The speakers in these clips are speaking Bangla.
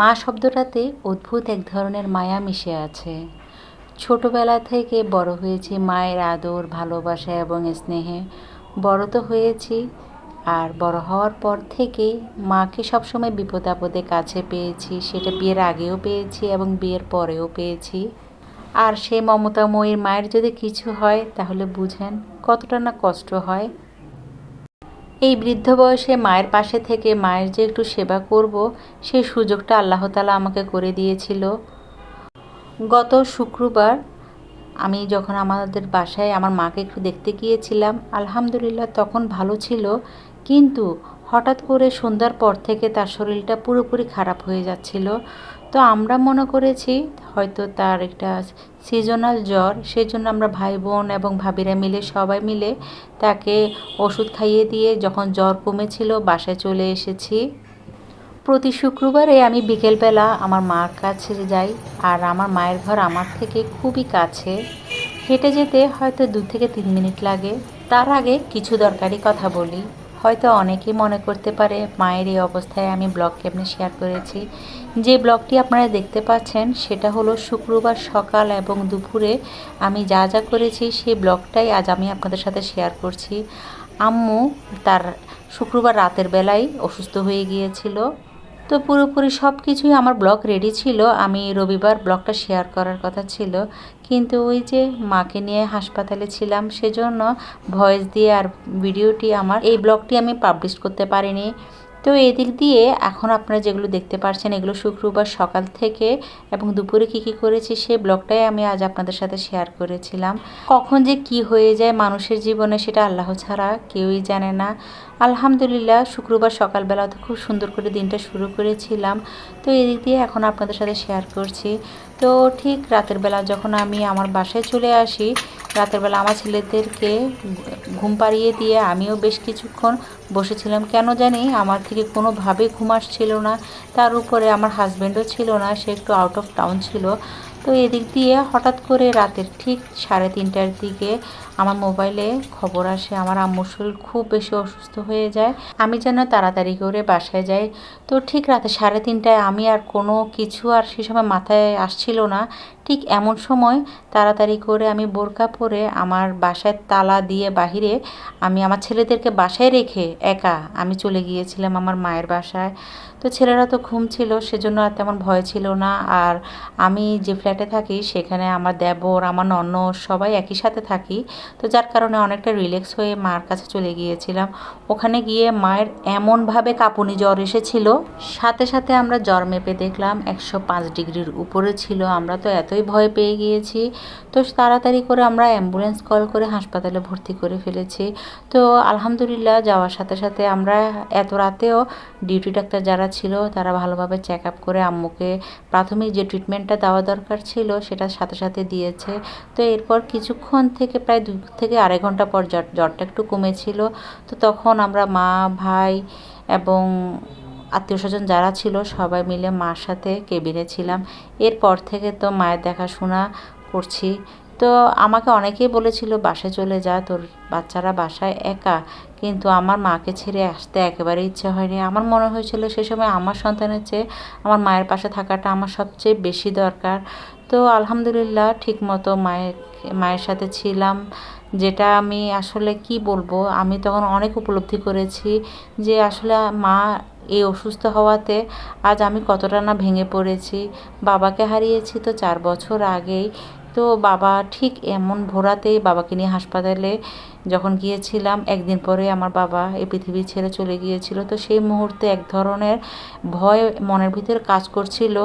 মা শব্দটাতে অদ্ভুত এক ধরনের মায়া মিশে আছে। ছোটবেলা থেকে বড় হয়েছি মায়ের আদর, ভালোবাসা এবং স্নেহে। বড় তো হয়েছি, আর বড় হওয়ার পর থেকে মাকে সবসময় বিপদ আপদে কাছে পেয়েছি। সেটা বিয়ের আগেও পেয়েছি এবং বিয়ের পরেও পেয়েছি। আর সে মমতাময়ীর মায়ের যদি কিছু হয়, তাহলে বুঝেন কতটা না কষ্ট হয়। এই বৃদ্ধ বয়সে মায়ের পাশে থেকে মায়ের যে একটু সেবা করব সেই সুযোগটা আল্লাহ তালা আমাকে করে দিয়েছিল। গত শুক্রবার আমি যখন আমাদের বাসায় আমার মাকে একটু দেখতে গিয়েছিলাম, আলহামদুলিল্লাহ তখন ভালো ছিল। কিন্তু হঠাৎ করে সন্ধ্যার পর থেকে তার শরীরটা পুরোপুরি খারাপ হয়ে যাচ্ছিল। তো আমরা মনে করেছি হয়তো তার একটা সিজনাল জ্বর সেই জন্য আমরা ভাই বোন এবং ভাবিরা মিলে, সবাই মিলে তাকে ওষুধ খাইয়ে দিয়ে যখন জ্বর কমেছিল বাসায় চলে এসেছি। প্রতি শুক্রবারে আমি বিকেলবেলা আমার মার কাছে যাই আর আমার মায়ের ঘর আমার থেকে খুবই কাছে। হেঁটে যেতে হয়তো দু থেকে তিন মিনিট লাগে। তার আগে কিছু দরকারি কথা বলি। হয়তো অনেকেই মনে করতে পারে মায়ের এই অবস্থায় আমি ব্লগ কেমনি শেয়ার করেছি। যে ব্লগটি আপনারা দেখতে পাচ্ছেন, সেটা হলো শুক্রবার সকাল এবং দুপুরে আমি যা যা করেছি, সেই ব্লগটাই আজ আমি আপনাদের সাথে শেয়ার করছি। আম্মু তার শুক্রবার রাতের বেলায় অসুস্থ হয়ে গিয়েছিল। তো পুরোপুরি সব কিছুই আমার ব্লগ রেডি ছিল। আমি রবিবার ব্লগটা শেয়ার করার কথা ছিল। কিন্তু ওই যে মাকে নিয়ে হাসপাতালে ছিলাম সেজন্য ভয়েস দিয়ে আর ভিডিওটি আমার, এই ব্লগটি আমি পাবলিশ করতে পারিনি। তো এদিক দিয়ে এখন আপনারা যেগুলো দেখতে পাচ্ছেন এগুলো শুক্রবার সকাল থেকে এবং দুপুরে কি কি করেছি সেই ব্লগটাই আমি আজ আপনাদের সাথে শেয়ার করেছিলাম। কখন যে কি হয়ে যায় মানুষের জীবনে সেটা আল্লাহ ছাড়া কেউই জানে না। আলহামদুলিল্লাহ, শুক্রবার সকালবেলা তো খুব সুন্দর করে দিনটা শুরু করেছিলাম। তো এদিক দিয়ে এখন আপনাদের সাথে শেয়ার করছি। তো ঠিক রাতের বেলা যখন আমি আমার বাসায় চলে আসি রাতের বেলা আমার ছেলেদেরকে ঘুম পাড়িয়ে দিয়ে আমিও বেশ কিছুক্ষণ বসেছিলাম। কেন জানি আমার থেকে কোনোভাবে ঘুম আসছিল না। তার উপরে আমার হাজব্যান্ডও ছিল না, সে একটু আউট অফ টাউন ছিল। তো এদিক দিয়ে হঠাৎ করে রাতের ঠিক সাড়ে তিনটার দিকে আমার মোবাইলে খবর আসে, আমার আম্মুর শরীর খুব বেশি অসুস্থ হয়ে যায়। আমি যেন তাড়াতাড়ি করে বাসায় যাই। তো ঠিক রাতে সাড়ে তিনটায় আমি আর কোনো কিছু আর সে সময় মাথায় আসছিল না। ঠিক এমন সময় তাড়াতাড়ি করে আমি বোরকা পরে আমার বাসায় তালা দিয়ে বাহিরে আমি আমার ছেলেদেরকে বাসায় রেখে একা আমি চলে গিয়েছিলাম আমার মায়ের বাসায়। তো ছেলেরা তো ঘুম ছিল, সেজন্য আর তেমন ভয় ছিল না। আর আমি যে ফ্ল্যাটে থাকি, সেখানে আমার দেবর, আমার নন্ন সবাই একই সাথে থাকি। তো যার কারণে অনেকটা রিল্যাক্স হয়ে মার কাছে চলে গিয়েছিলাম। ওখানে গিয়ে মায়ের এমনভাবে কাঁপুনি জ্বর এসেছিল। সাথে সাথে আমরা জ্বর মেপে দেখলাম একশো পাঁচ ডিগ্রির উপরে ছিল। আমরা তো এতই ভয় পেয়ে গিয়েছি। তো তাড়াতাড়ি করে আমরা অ্যাম্বুলেন্স কল করে হাসপাতালে ভর্তি করে ফেলেছি। তো আলহামদুলিল্লাহ, যাওয়ার সাথে সাথে আমরা এত রাতেও ডিউটি ডাক্তার যারা ছিল, তারা ভালোভাবে চেক আপ করে আম্মুকে প্রাথমিক যে ট্রিটমেন্টটা দেওয়া দরকার ছিল সেটা সাথে সাথে দিয়েছে। তো এরপর কিছুক্ষণ থেকে প্রায় দু থেকে আড়াই ঘণ্টা পর জ্বর, জ্বরটা একটু কমেছিল। তো তখন আমরা মা, ভাই এবং আত্মীয় স্বজন যারা ছিল সবাই মিলে মার সাথে কেবিনে ছিলাম। এরপর থেকে তো মায়ের দেখাশোনা করছি। তো আমাকে অনেকেই বলেছিল, বাসায় চলে যা, তোর বাচ্চারা বাসায় একা। কিন্তু আমার মাকে ছেড়ে আসতে একেবারে ইচ্ছে হয়নি। আমার মনে হয়েছিল সে সময় আমার সন্তানের চেয়ে আমার মায়ের পাশে থাকাটা আমার সবচেয়ে বেশি দরকার। তো আলহামদুলিল্লাহ ঠিকমতো মায়ের মায়ের সাথে ছিলাম, যেটা আমি আসলে কি বলব? আমি তখন অনেক উপলব্ধি করেছি যে আসলে মা এই অসুস্থ হওয়াতে আজ আমি কতটা না ভেঙে পড়েছি। বাবাকে হারিয়েছি তো চার বছর আগেই। তো বাবা ঠিক এমন ভোরাতেই বাবাকে নিয়ে হাসপাতালে যখন গিয়েছিলাম, একদিন পরে আমার বাবা এই পৃথিবী ছেড়ে চলে গিয়েছিল। তো সেই মুহূর্তে এক ধরনের ভয় মনের ভিতরে কাজ করছিল।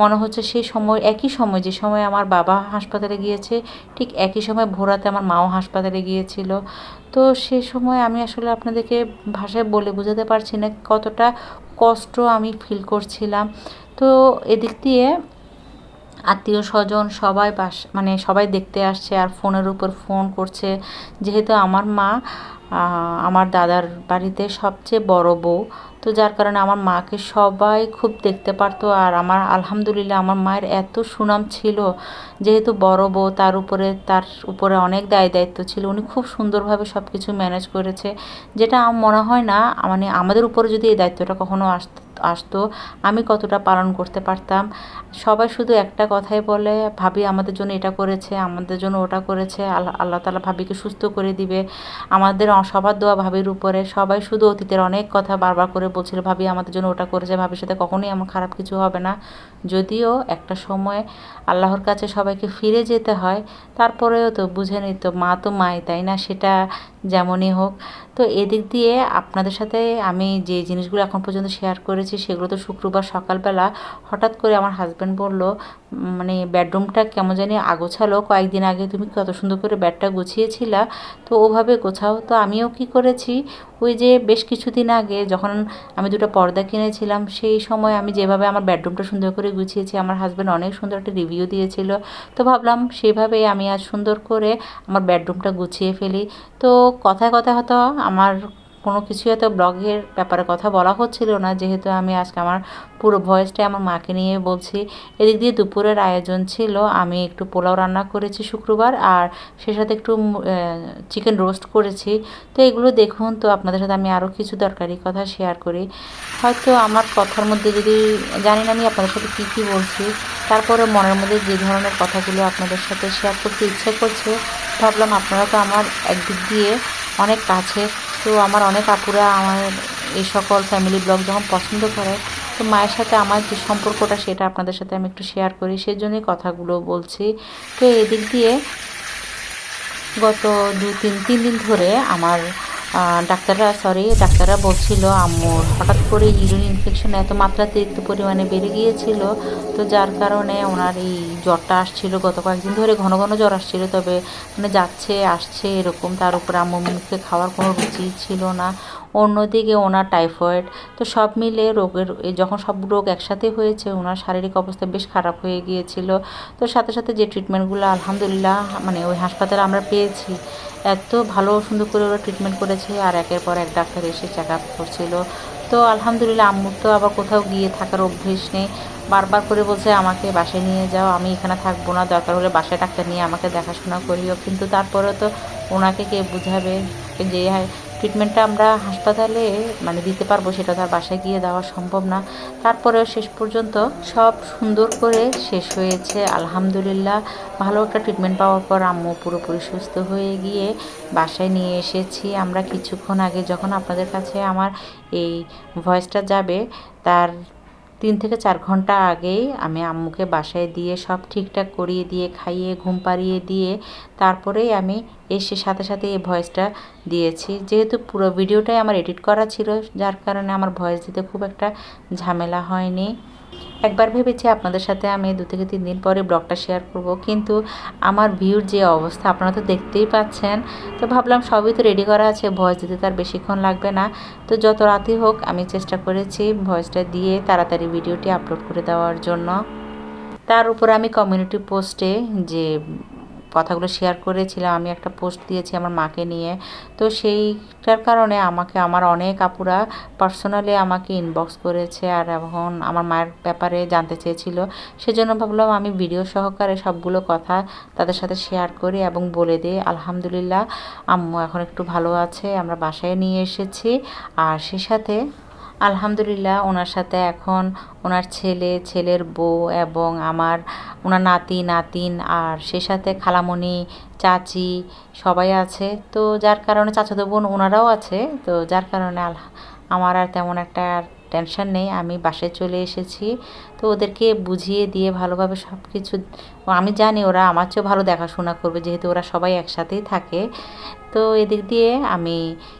মনে হচ্ছে সেই সময়, একই সময়, যে সময় আমার বাবা হাসপাতালে গিয়েছে, ঠিক একই সময় ভোরাতে আমার মাও হাসপাতালে গিয়েছিল। তো সেই সময় আমি আসলে আপনাদেরকে ভাষায় বলে বোঝাতে পারছি না কতটা কষ্ট আমি ফিল করছিলাম। তো এদিক দিয়ে আত্মীয় স্বজন সবাই বাস মানে সবাই দেখতে আসছে আর ফোনের উপর ফোন করছে। যেহেতু আমার মা আমার দাদার বাড়িতে সবচেয়ে বড় বউ, তো যার কারণে আমার মাকে সবাই খুব দেখতে পারতো। আর আমার, আলহামদুলিল্লাহ আমার মায়ের এত সুনাম ছিল, যেহেতু বড় বউ, তার উপরে তার উপরে অনেক দায় দায়িত্ব ছিল। উনি খুব সুন্দরভাবে সব কিছু ম্যানেজ করেছে। যেটা মনে হয় না মানে আমাদের উপরে যদি এই দায়িত্বটা কখনো আসতো আসতো, আমি কতটা পালন করতে পারতাম। সবাই শুধু একটা কথাই বলে, ভাবি আমাদের জন্য এটা করেছে, আমাদের জন্য ওটা করেছে, আল্লাহ আল্লাহ তালা ভাবিকে সুস্থ করে দিবে। আমাদের সবার দোয়া ভাবির উপরে। সবাই শুধু অতীতের অনেক কথা বারবার করে বলছিল, ভাবি আমাদের জন্য ওটা করেছে, ভাবির সাথে কখনোই আমার খারাপ কিছু হবে না। যদিও একটা সময় আল্লাহর কাছে সবাইকে ফিরে যেতে হয়, তারপরেও তো বুঝে নিত, মা তো মাই, তাই না? সেটা যেমনই হোক। তো এদিক দিয়ে আপনাদের সাথে আমি যে জিনিসগুলো এখন পর্যন্ত শেয়ার করেছি, সেগুলো তো শুক্রবার সকালবেলা হঠাৎ করে আমার হাজব্যান্ড বলল মানে বেডরুমটা কেমন জানি আগোছালো। কয়েকদিন আগে তুমি কত সুন্দর করে ব্যাডটা গুছিয়েছিলা। তো ওভাবে গোছাও। তো আমিও কি করেছি ওই যে বেশ কিছুদিন আগে যখন আমি দুটো পর্দা কিনেছিলাম, সেই সময় আমি যেভাবে আমার বেডরুমটা সুন্দর করে গুছিয়েছি, আমার হাজব্যান্ড অনেক সুন্দর একটা রিভিউ দিয়েছিল। তো ভাবলাম সেভাবে আমি আজ সুন্দর করে আমার বেডরুমটা গুছিয়ে ফেলি। তো কথায় কথায় হয়তো আমার কোনো কিছুই হয়তো ব্লগের ব্যাপারে কথা বলা হচ্ছিল না, যেহেতু আমি আজকে আমার পুরো ভয়েসটাই আমার মাকে নিয়ে বলছি। এদিক দিয়ে দুপুরের আয়োজন ছিল, আমি একটু পোলাও রান্না করেছি শুক্রবার, আর সে সাথে একটু চিকেন রোস্ট করেছি। তো এগুলো দেখুন, তো আপনাদের সাথে আমি আরও কিছু দরকারি কথা শেয়ার করি। হয়তো আমার কথার মধ্যে যদি, জানি না আমি আপনাদের সাথে কী কী বলছি, তারপরে মনের মধ্যে যে ধরনের কথাগুলো আপনাদের সাথে শেয়ার করতে ইচ্ছে করছে, ভাবলাম আপনারা তো আমার একদিক দিয়ে অনেক কাছে তো আমার অনেক আপুরা আমার এই সকল ফ্যামিলি ব্লগ যখন পছন্দ করে, তো মায়ের সাথে আমার যে সম্পর্কটা সেটা আপনাদের সাথে আমি একটু শেয়ার করি, সেজন্যই কথাগুলো বলছি। তো এদিক দিয়ে গত দু তিন তিন দিন ধরে আমার ডাক্তাররা সরি ডাক্তাররা বলছিল, আম্মুর হঠাৎ করে ইউরিন ইনফেকশন এত মাত্রাতিরিক্ত পরিমাণে বেড়ে গিয়েছিল, তো যার কারণে ওনার এই জ্বরটা আসছিল গত কয়েকদিন ধরে, ঘন ঘন জ্বর আসছিল, তবে মানে যাচ্ছে, আসছে এরকম, তার উপরে আম্মুর মুখে খাওয়ার কোনো রুচি ছিল না। অন্যদিকে ওনার টাইফয়েড, তো সব মিলে রোগের যখন সব রোগ একসাথে হয়েছে, ওনার শারীরিক অবস্থা বেশ খারাপ হয়ে গিয়েছিল। তো সাথে সাথে যে ট্রিটমেন্টগুলো আলহামদুলিল্লাহ মানে ওই হাসপাতালে আমরা পেয়েছি, এত ভালো সুন্দর করে ওরা ট্রিটমেন্ট করেছে আর একের পর এক ডাক্তার এসে চেক আপ করছিল। তো আলহামদুলিল্লাহ আম্মুর তো আবার কোথাও গিয়ে থাকার অভ্যেস নেই। বারবার করে বলছে, আমাকে বাসায় নিয়ে যাও, আমি এখানে থাকব না, দরকার হলে বাসায় ডাক্তার নিয়ে আমাকে দেখাশোনা করিও। কিন্তু তারপরে তো ওনাকে কে বুঝাবে? যে ট্রিটমেন্টটা আমরা হাসপাতালে মানে দিতে পারব সেটা তার বাসায় গিয়ে দেওয়া সম্ভব না। তারপরেও শেষ পর্যন্ত সব সুন্দর করে শেষ হয়েছে। আলহামদুলিল্লাহ, ভালো একটা ট্রিটমেন্ট পাওয়ার পর আম্মু পুরোপুরি সুস্থ হয়ে গিয়ে বাসায় নিয়ে এসেছি। আমরা কিছুক্ষণ আগে যখন আপনাদের কাছে আমার এই ভয়েসটা যাবে, তার তিন থেকে চার ঘণ্টা আগেই আমি আম্মুকে বাসায় দিয়ে সব ঠিকঠাক করিয়ে দিয়ে, খাইয়ে, ঘুম পাড়িয়ে দিয়ে তারপরেই আমি এসে সাথে সাথে এই ভয়েসটা দিয়েছি। যেহেতু পুরো ভিডিওটাই আমার এডিট করা ছিল, যার কারণে আমার ভয়েস দিতে খুব একটা ঝামেলা হয়নি। একবার ভেবেছি আপনাদের সাথে আমি দু থেকে তিন দিন পরে ব্লগটা শেয়ার করব, কিন্তু আমার ভিউর যে অবস্থা, আপনারা তো দেখতেই পাচ্ছেন। তো ভাবলাম সবই তো রেডি করা আছে ভয়েস দিতে তার বেশিক্ষণ লাগবে না। তো যত রাতই হোক, আমি চেষ্টা করেছি ভয়েসটা দিয়ে তাড়াতাড়ি ভিডিওটি আপলোড করে দেওয়ার জন্য। তার উপর আমি কমিউনিটি পোস্টে যে কথাগুলো শেয়ার করেছিলাম, আমি একটা পোস্ট দিয়েছি আমার মাকে নিয়ে। তো সেইটার কারণে আমাকে, আমার অনেক আপুরা পার্সোনালি আমাকে ইনবক্স করেছে আর এখন আমার মায়ের ব্যাপারে জানতে চেয়েছিল। সেজন্য ভাবলাম আমি ভিডিও সহকারে সবগুলো কথা তাদের সাথে শেয়ার করি এবং বলে দিই, আলহামদুলিল্লাহ, আম্মু এখন একটু ভালো আছে, আমরা বাসায় নিয়ে এসেছি। আর সে সাথে আলহামদুলিল্লাহ, ওনার সাথে এখন ওনার ছেলে, ছেলের বউ এবং আমার, ওনার নাতি, নাতিন আর সে সাথে খালামণি চাচি সবাই আছে। তো যার কারণে চাচাতো বোন ওনারাও আছে। তো যার কারণে আমার আর তেমন একটা টেনশন নেই, আমি বাসায় চলে এসেছি। তো ওদেরকে বুঝিয়ে দিয়ে ভালোভাবে সব কিছু আমি জানি ওরা আমার চেয়েও ভালো দেখাশোনা করবে, যেহেতু ওরা সবাই একসাথেই থাকে। তো এদিক দিয়ে আমি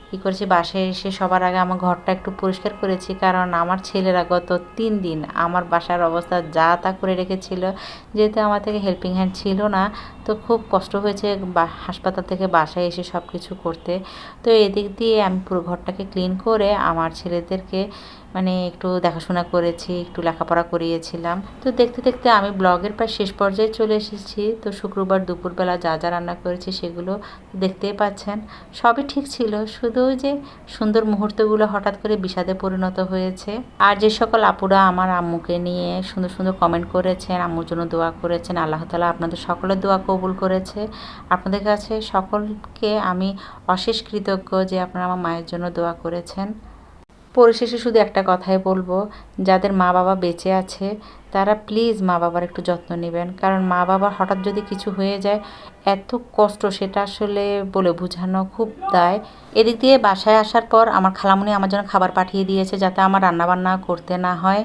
কী করেছি, বাসায় এসে সবার আগে আমার ঘরটা একটু পরিষ্কার করেছি, কারণ আমার ছেলেরা গত তিন দিন আমার বাসার অবস্থা যা তা করে রেখেছিল, যেহেতু আমার থেকে হেল্পিং হ্যান্ড ছিল না, তো খুব কষ্ট হয়েছে হাসপাতাল থেকে বাসায় এসে সব কিছু করতে। তো এদিক দিয়ে আমি পুরো ঘরটাকে ক্লিন করে আমার ছেলেদেরকে মানে একটু দেখাশোনা করেছি, একটু লেখাপড়া করিয়েছিলাম। তো দেখতে দেখতে আমি ব্লগের প্রায় শেষ পর্যায়ে চলে এসেছি। তো শুক্রবার দুপুরবেলা যা যা রান্না করেছি সেগুলো দেখতেই পাচ্ছেন। সবই ঠিক ছিল, শুধু যে সুন্দর মুহূর্তগুলো হঠাৎ করে বিষাদে পরিণত হয়েছে। আর যে সকল আপুরা আমার আম্মুকে নিয়ে সুন্দর সুন্দর কমেন্ট করেছেন, আম্মুর জন্য দোয়া করেছেন, আল্লাহ তালা আপনাদের সকলের দোয়া কবুল করেছে। আপনাদের কাছে সকলকে আমি অশেষ কৃতজ্ঞ যে আপনারা আমার মায়ের জন্য দোয়া করেছেন। পরিশেষে শুধু একটা কথাই বলব, যাদের মা বাবা বেঁচে আছে, তারা প্লিজ মা বাবার একটু যত্ন নেবেন। কারণ মা বাবার হঠাৎ যদি কিছু হয়ে যায়, এত কষ্ট সেটা আসলে বলে বোঝানো খুব দায়। এদিক দিয়ে বাসায় আসার পর আমার খালামুনি আমার জন্য খাবার পাঠিয়ে দিয়েছে যাতে আমার রান্নাবান্না করতে না হয়।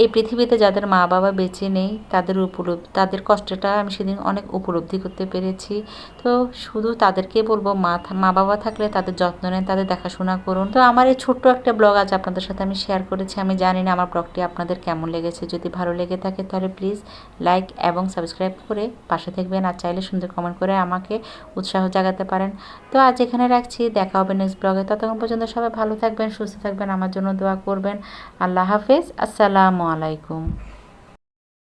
এই পৃথিবীতে যাদের মা বাবা বেঁচে নেই, তাদের উপলব্ধি তাদের কষ্টটা আমি সেদিন অনেক উপলব্ধি করতে পেরেছি। তো শুধু তাদেরকে বলব, মা মা বাবা থাকলে তাদের যত্ন নেন, তাদের দেখাশোনা করুন। তো আমার এই ছোট্ট একটা ব্লগ আজ আপনাদের সাথে আমি শেয়ার করেছি। আমি জানি না আমার ব্লগটি আপনাদের কেমন লেগেছে। যদি ভালো লেগে থাকে তাহলে প্লিজ লাইক এবং সাবস্ক্রাইব করে পাশে থাকবেন। আর চাইলে সুন্দর কমেন্ট করে আমাকে উৎসাহ জাগাতে পারেন। তো আজ এখানে রাখছি। দেখা হবে নেক্সট ব্লগে। ততক্ষণ পর্যন্ত সবাই ভালো থাকবেন, সুস্থ থাকবেন। আমার জন্য দোয়া করবেন। আল্লাহ হাফেজ। আসসালামু আলাইকুম।